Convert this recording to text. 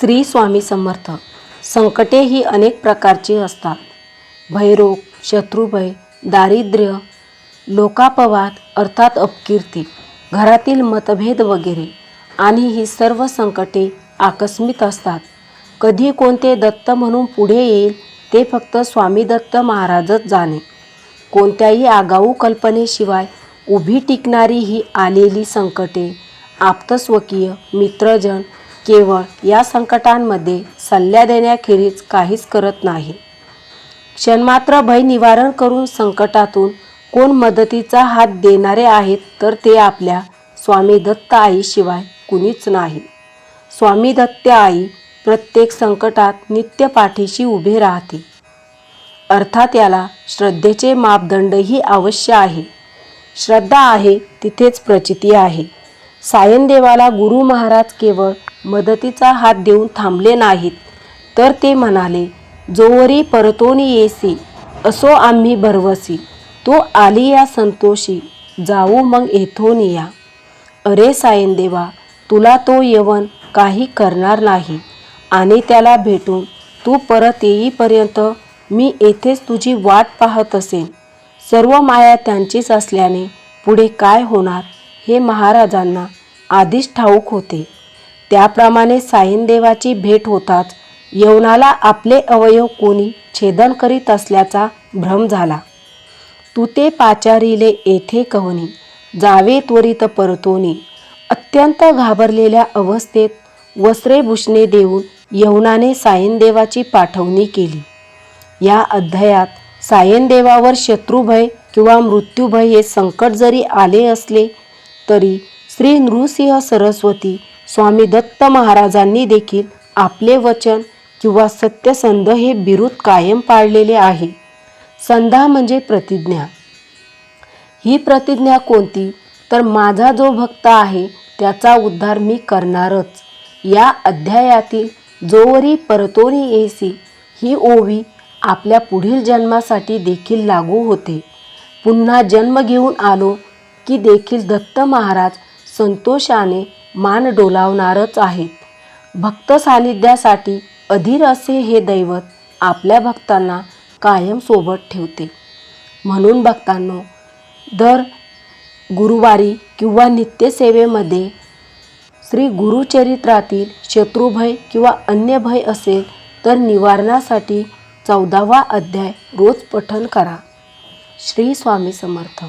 श्री स्वामी समर्थ. संकटे ही अनेक प्रकारची असतात. भयरोग शत्रुभय दारिद्र्य लोकापवाद अर्थात अपकीर्ती घरातील मतभेद वगैरे. आणि ही सर्व संकटे आकस्मिक असतात. कधी कोणते दत्त म्हणून पुढे येईल ते फक्त स्वामी दत्त महाराजच जाणे. कोणत्याही आगाऊ कल्पनेशिवाय उभी टिकणारी ही आलेली संकटे आप्तस्वकीय मित्रजन केवळ या संकटांमध्ये सल्ला देण्याखेरीज काहीच करत नाही. क्षणमात्र भय निवारण करून संकटातून कोण मदतीचा हात देणारे आहेत तर ते आपल्या स्वामी दत्त आईशिवाय कुणीच नाही. स्वामी दत्त आई प्रत्येक संकटात नित्य पाठीशी उभे राहते. अर्थात याला श्रद्धेचे मापदंडही अवश्य आहे. श्रद्धा आहे तिथेच प्रचिती आहे. सायनदेवाला गुरु महाराज केवळ मदतीचा हात देऊन थांबले नाहीत. तर ते म्हणाले जोवरी परतोनी येसी असो आम्ही भरवसी. तो आली या संतोषी जाऊ मग येथून या. अरे सायनदेवा तुला तो यवन काही करणार नाही. आणि त्याला भेटून तू परत येईपर्यंत मी येथेच तुझी वाट पाहत असेन. सर्व माया त्यांचीच असल्याने पुढे काय होणार हे महाराजांना आधीच ठाऊक होते. त्याप्रमाणे साईनदेवाची भेट होताच यवनाला आपले अवयव कोणी छेदन करीत असल्याचा भ्रम झाला. तुते पाचारीले येथे कहनी जावे त्वरित परतोनी. अत्यंत घाबरलेल्या अवस्थेत वस्त्रे भूषणे देऊन यवनाने सायनदेवाची पाठवणी केली. या अध्यायात सायनदेवावर शत्रुभय किंवा मृत्यूभय हे संकट जरी आले असले तरी श्री नृसिंह सरस्वती स्वामी दत्त महाराजांनी देखील आपले वचन किंवा सत्यसंध हे बिरुद कायम पाळलेले आहे. संधा म्हणजे प्रतिज्ञा. ही प्रतिज्ञा कोणती? तर माझा जो भक्त आहे त्याचा उद्धार मी करणारच. या अध्यायातील जोवरी परतोरी येसी ही ओवी आपल्या पुढील जन्मासाठी देखील लागू होते. पुन्हा जन्म घेऊन आलो की देखील दत्त महाराज संतोषाने मान डोलावणारच आहेत. भक्त सानिध्यासाठी अधीर असे हे दैवत आपल्या भक्तांना कायम सोबत ठेवते. म्हणून भक्तांनो दर गुरुवारी किंवा नित्यसेवेमध्ये श्री गुरुचरित्रातील शत्रुभय किंवा अन्य भय असेल तर निवारणासाठी चौदावा अध्याय रोज पठन करा. श्री स्वामी समर्थ.